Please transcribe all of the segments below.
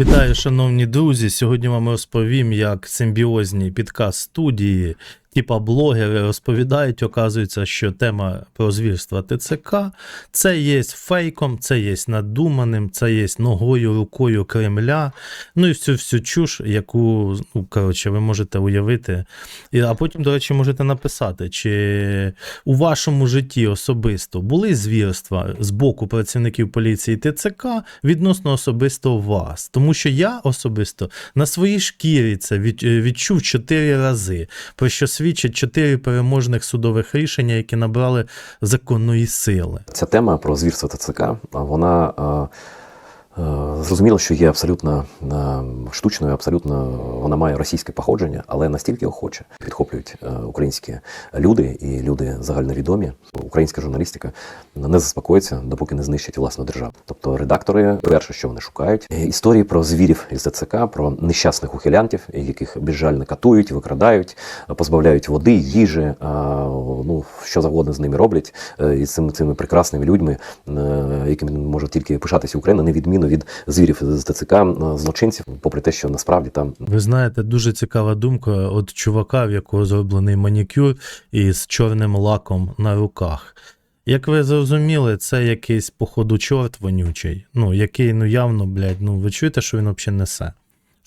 Вітаю, шановні друзі. Сьогодні вам розповім, як симбіозні підкаст студії, типа блогери розповідають, оказується, що тема про звірства ТЦК це є фейком, це є надуманим, це є ногою, рукою Кремля. Ну і всю всю чуш, яку ну, коротше, ви можете уявити. І, а потім, до речі, можете написати, чи у вашому житті особисто були звірства з боку працівників поліції ТЦК відносно особисто вас. Тому що я особисто на своїй шкірі це від, відчув чотири рази, про що свідчать чотири переможних судових рішення, які набрали законної сили. Ця тема про звірство ТЦК, вона е, зрозуміло, що є абсолютно е, штучною, абсолютно вона має російське походження, але настільки охоче підхоплюють е, українські люди і люди загальновідомі. Українська журналістика не заспокоїться, допоки не знищить власну державу. Тобто редактори, перше, що вони шукають, е, історії про звірів із ТЦК, про нещасних ухилянтів, яких безжально катують, викрадають, позбавляють води, їжі, е, ну що завгодно з ними роблять е, із цими, цими прекрасними людьми, е, якими може тільки пишатися Україна, не відміну від звірів з ТЦК, е, злочинців, попри те, що насправді там Ви знаєте, дуже цікава думка от чувака, в якого зроблений манікюр із чорним лаком на руках. Як ви зрозуміли, це якийсь, походу, чорт вонючий, ну, який, ну, явно, блядь, ну, ви чуєте, що він взагалі несе?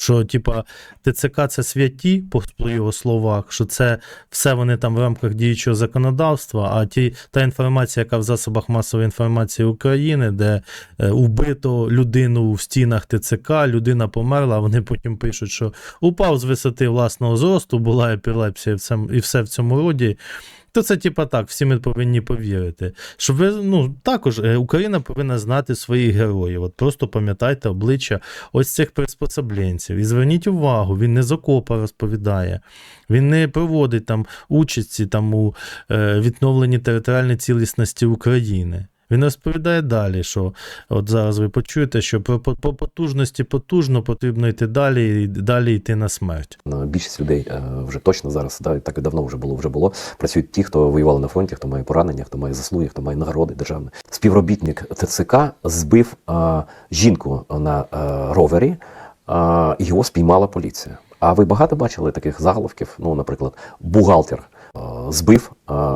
Що, типа, ТЦК це святі, по його словах, що це все вони там в рамках діючого законодавства, а ті, та інформація, яка в засобах масової інформації України, де е, убито людину в стінах ТЦК, людина померла, а вони потім пишуть, що упав з висоти власного зросту, була епілепсія і все в цьому роді. То це, типа, так, всі ми повинні повірити. Щоб ви, ну, також е, Україна повинна знати своїх героїв. От просто пам'ятайте обличчя ось цих приспособленців. І зверніть увагу, він не з окопа розповідає, він не проводить там участі там, у е, відновленні територіальної цілісності України. Він розповідає далі, що от зараз ви почуєте, що по, по, по потужності потужно потрібно йти далі і далі йти на смерть. більшість людей е, вже точно зараз, да, так і давно вже було, вже було. Працюють ті, хто воювали на фронті, хто має поранення, хто має заслуги, хто має нагороди державні. Співробітник ТЦК збив е, жінку на е, ровері, і його спіймала поліція. А ви багато бачили таких заголовків? Ну, наприклад, бухгалтер е, збив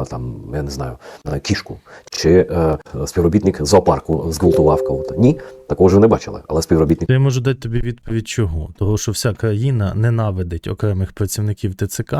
там, я не знаю, е, кішку, чи е, співробітник зоопарку зґвалтував кого-то. Ні, такого ви не бачили. Але співробітник Я можу дати тобі відповідь чого? Того, що вся країна ненавидить окремих працівників ТЦК,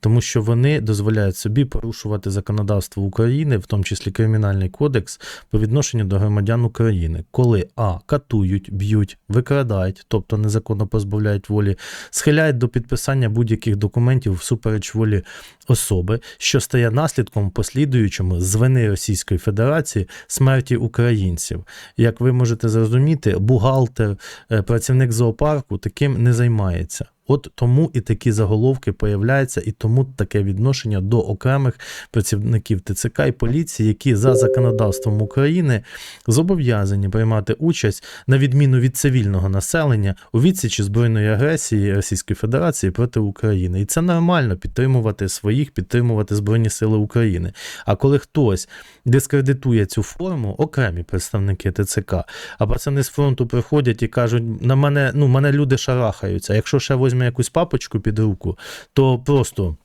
тому що вони дозволяють собі порушувати законодавство України, в тому числі Кримінальний кодекс, по відношенню до громадян України, коли а катують, б'ють, викрадають, тобто незаконно позбавляють волі, схиляють до підписання будь-яких документів всупереч волі особи, що стає наслідком послідуючому з вини Російської Федерації смерті українців. Як ви можете зрозуміти, бухгалтер, е, працівник зоопарку таким не займається. От тому і такі заголовки появляються, і тому таке відношення до окремих працівників ТЦК і поліції, які за законодавством України зобов'язані приймати участь на відміну від цивільного населення у відсічі збройної агресії Російської Федерації проти України. І це нормально підтримувати своїх, підтримувати Збройні Сили України. А коли хтось дискредитує цю форму, окремі представники ТЦК, а пацани з фронту приходять і кажуть: на мене, ну, мене люди шарахаються. Якщо ще візьме якусь папочку під руку, то просто.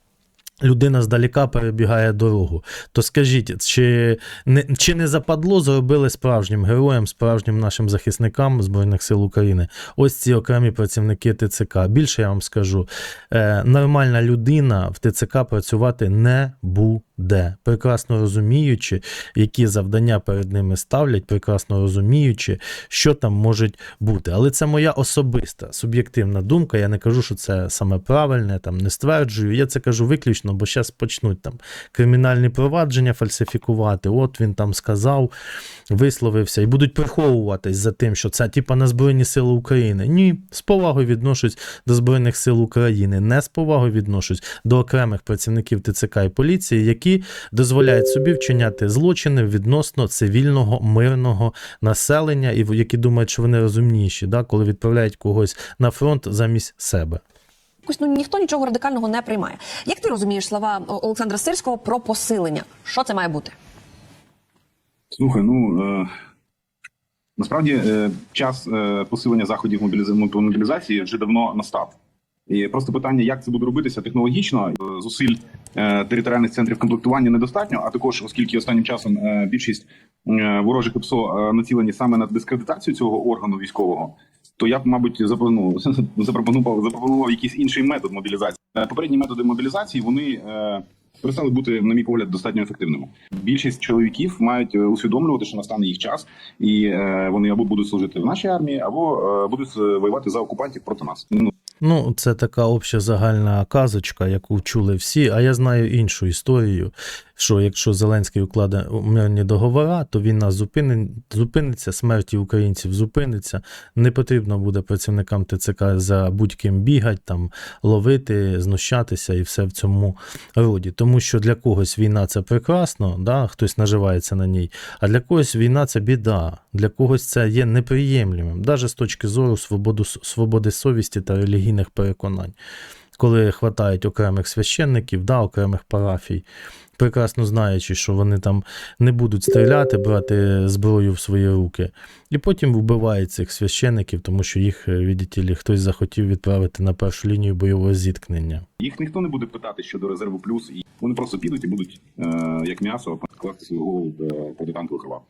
Людина здаліка перебігає дорогу. То скажіть, чи не, чи не западло зробили справжнім героям, справжнім нашим захисникам Збройних сил України? Ось ці окремі працівники ТЦК. Більше я вам скажу, е, нормальна людина в ТЦК працювати не буде. Прекрасно розуміючи, які завдання перед ними ставлять, прекрасно розуміючи, що там можуть бути. Але це моя особиста суб'єктивна думка. Я не кажу, що це саме правильне, там не стверджую. Я це кажу виключно, бо зараз почнуть там кримінальні провадження фальсифікувати. От він там сказав, висловився, і будуть приховуватись за тим, що це типа на Збройні Сили України. Ні, з повагою відношусь до Збройних сил України, не з повагою відношусь до окремих працівників ТЦК і поліції, які дозволяють собі вчиняти злочини відносно цивільного мирного населення, і в- які думають, що вони розумніші, да, коли відправляють когось на фронт замість себе. Якось ну ніхто нічого радикального не приймає. Як ти розумієш слова Олександра Сирського про посилення? Що це має бути? Слухай, ну е, Насправді е, час е, посилення заходів мобіліза- мобілізації вже давно настав. І просто питання, як це буде робитися технологічно, Е, зусиль територіальних центрів комплектування недостатньо. А також, оскільки останнім часом е, більшість е, ворожих ПСО е, націлені саме на дискредитацію цього органу військового, то я б, мабуть, запропонував запропонував, запропонував якийсь інший метод мобілізації. Е, Попередні методи мобілізації вони е, перестали бути, на мій погляд, достатньо ефективними. Більшість чоловіків мають е, усвідомлювати, що настане їх час, і е, вони або будуть служити в нашій армії, або е, будуть е, воювати за окупантів проти нас. Ну це така обща загальна казочка, яку чули всі. А я знаю іншу історію, що якщо Зеленський укладе мирні договори, то війна зупини, зупиниться, смерті українців зупиниться. Не потрібно буде працівникам ТЦК за будь-ким бігати, там, ловити, знущатися і все в цьому роді. Тому що для когось війна це прекрасно, да? хтось наживається на ній, а для когось війна це біда, для когось це є неприємлемим, навіть з точки зору свободу, свободи совісті та релігійних переконань. Коли хватають окремих священників, да, окремих парафій, прекрасно знаючи, що вони там не будуть стріляти, брати зброю в свої руки, і потім вбивають цих священників, тому що їх, відділі, хтось захотів відправити на першу лінію бойового зіткнення. їх ніхто не буде питати щодо резерву плюс, і вони просто підуть і будуть е, як м'ясо класти свою голову в е, протитанкових рвах.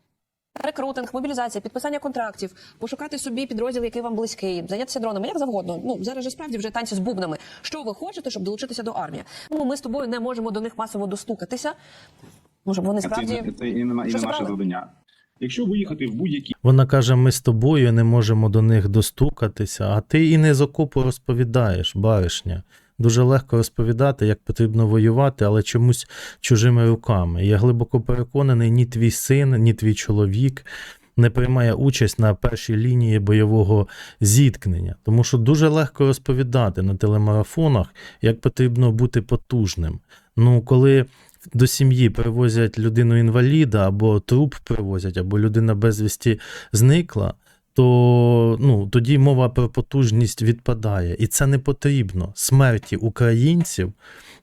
Рекрутинг, мобілізація, підписання контрактів, пошукати собі підрозділ, який вам близький, зайнятися дронами, як завгодно. Ну зараз же справді вже танці з бубнами. Що ви хочете, щоб долучитися до армії? Ну ми з тобою не можемо до них масово достукатися. Ну, щоб вони справді це, це і не, і не наше завдання. Якщо виїхати в будь-які Вона каже: ми з тобою не можемо до них достукатися, а ти і не з окопу розповідаєш, баришня. Дуже легко розповідати, як потрібно воювати, але чомусь чужими руками. Я глибоко переконаний, ні твій син, ні твій чоловік не приймає участь на першій лінії бойового зіткнення. Тому що дуже легко розповідати на телемарафонах, як потрібно бути потужним. Ну, коли до сім'ї привозять людину інваліда, або труп привозять, або людина безвісті зникла, то ну, тоді мова про потужність відпадає. І це не потрібно. Смерті українців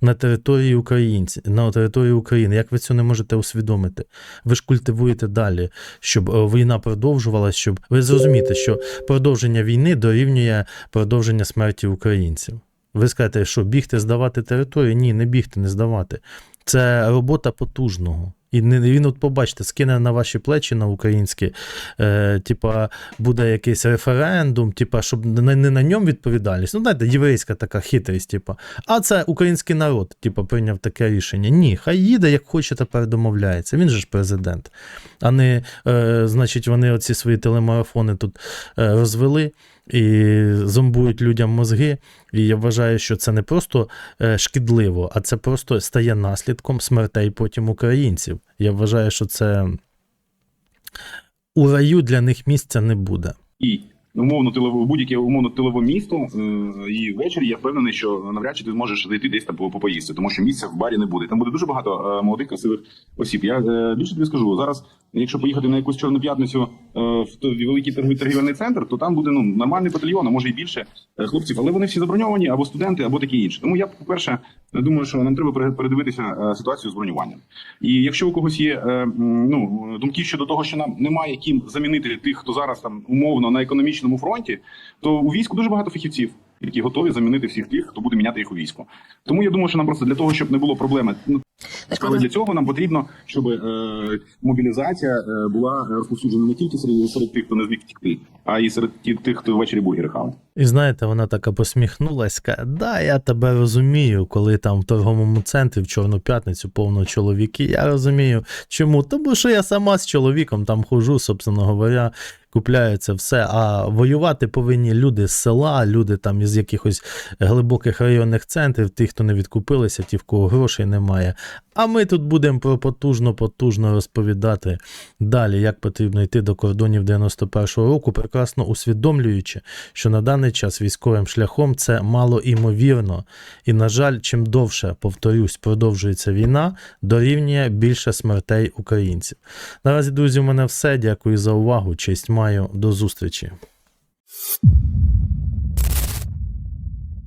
на території українців, на території України. Як ви це не можете усвідомити? Ви ж культивуєте далі, щоб е, війна продовжувалася, щоб ви зрозумієте, що продовження війни дорівнює продовження смерті українців. Ви скажете, що бігти, здавати територію? Ні, не бігти, не здавати. Це робота потужного. І він, от побачите, скине на ваші плечі на українські, е, типа, буде якийсь референдум, типа, щоб не, не на ньому відповідальність. Ну, знаєте, єврейська така хитрість, типа, а це український народ, типа, прийняв таке рішення. Ні, хай їде, як хоче, тепер домовляється. Він же ж президент. А не, е, значить, вони оці свої телемарафони тут е, розвели і зомбують людям мозги. І я вважаю, що це не просто е, шкідливо, а це просто стає наслідком смертей потім українців. Я вважаю, що це у раю для них місця не буде. і умовно тилове будь-яке умовно тилове місто, е, і ввечері я впевнений, що навряд чи ти зможеш зайти десь там попоїсти, тому що місця в барі не буде. Там буде дуже багато е, молодих красивих осіб. Я е, більше тобі скажу зараз. Якщо поїхати на якусь чорну п'ятницю в великий торгівельний центр, то там буде ну нормальний батальйон, а може і більше е, хлопців, але вони всі заброньовані або студенти, або такі інші. Тому я, по-перше, думаю, що нам треба передивитися е, ситуацію з бронюванням. І якщо у когось є е, ну думки щодо того, що нам немає ким замінити тих, хто зараз там умовно на економічному фронті, то у війську дуже багато фахівців. Які готові замінити всіх тих, хто буде міняти їх у війську. Тому я думаю, що нам просто для того, щоб не було проблеми, ну але для цього нам потрібно, щоб е, мобілізація е, була розповсюджена не тільки серед, серед тих, хто не зміг втікти, а й серед тих, хто ввечері бургери хаває. І знаєте, вона така посміхнулась, каже, да, я тебе розумію, коли там в торговому центрі в Чорну п'ятницю повно чоловіки. Я розумію. Чому? Тому що я сама з чоловіком там хожу, собственно говоря, купляю це все. А воювати повинні люди з села, люди там із якихось глибоких районних центрів, ті, хто не відкупилися, ті, в кого грошей немає. А ми тут будемо про потужно-потужно розповідати далі, як потрібно йти до кордонів 91-го року, прекрасно усвідомлюючи, що на даний час військовим шляхом це мало імовірно. І, на жаль, чим довше, повторюсь, продовжується війна, дорівнює більше смертей українців. Наразі, друзі, у мене все. Дякую за увагу. Честь маю. До зустрічі.